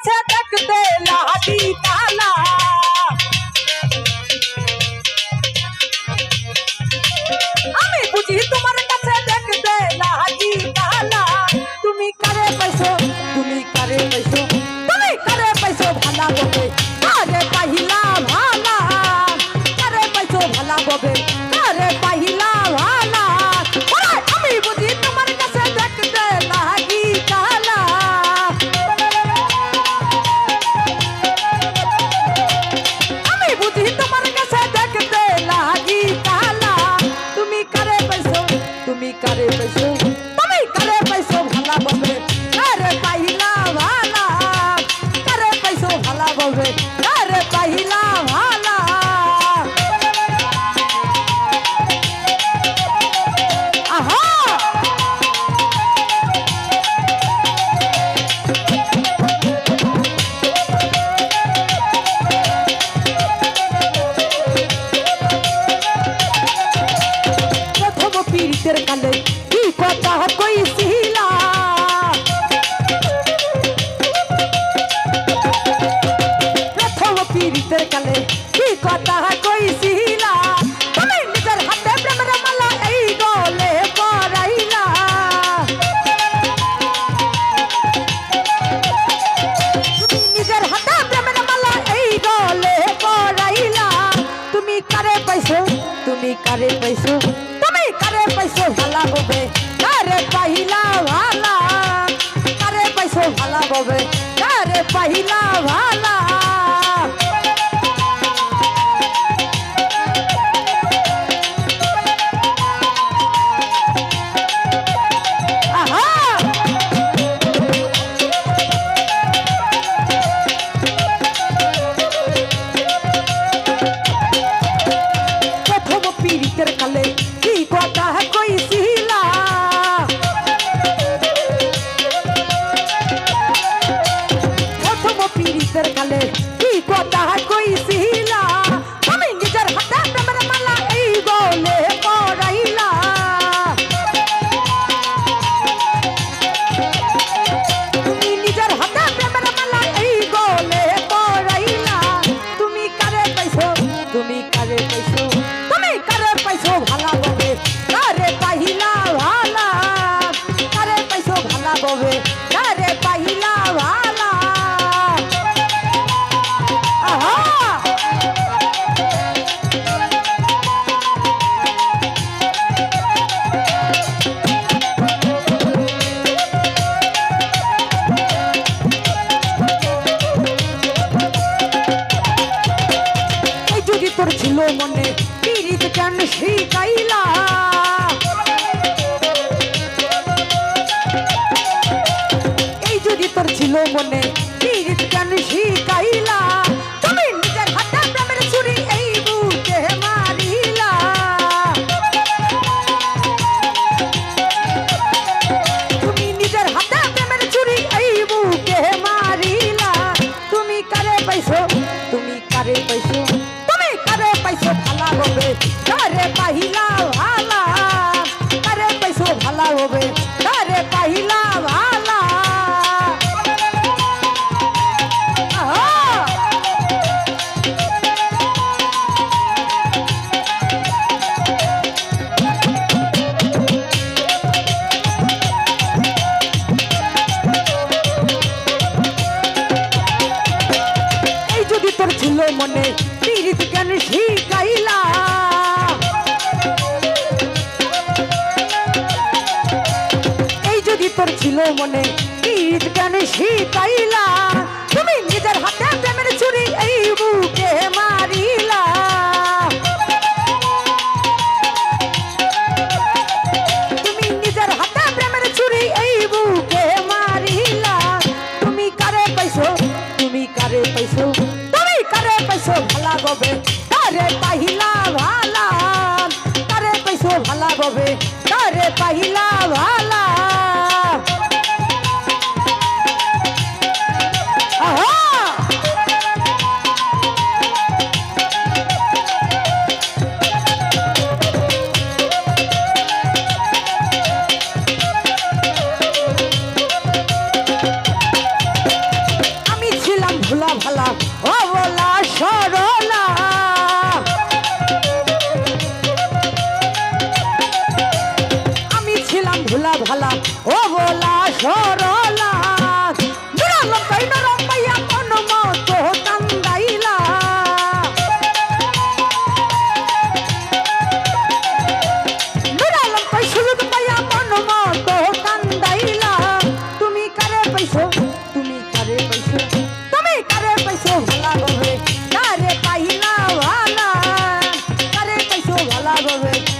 গেছে দেখতে লাহাটি তালা। আমি কারে পাইছো তুমি কারে পাইছো ভালা হবে কারে পাহিলা ভালা কারে পাইছো ভালা হবে কারে পাহিলা ভালা ছিল মনে পীড়িত কেন শিখাইলা। এই যদি তোর ছিল মনে দিল মনে, পীড়িত কেন শিখাইলা? এই যদি তোর ছিল মনে, পীড়িত কেন শিখাইলা? তুমি নিজের হাতে প্রেমের চুরি এই বুক ভুলা ভালা ও ভালা গবে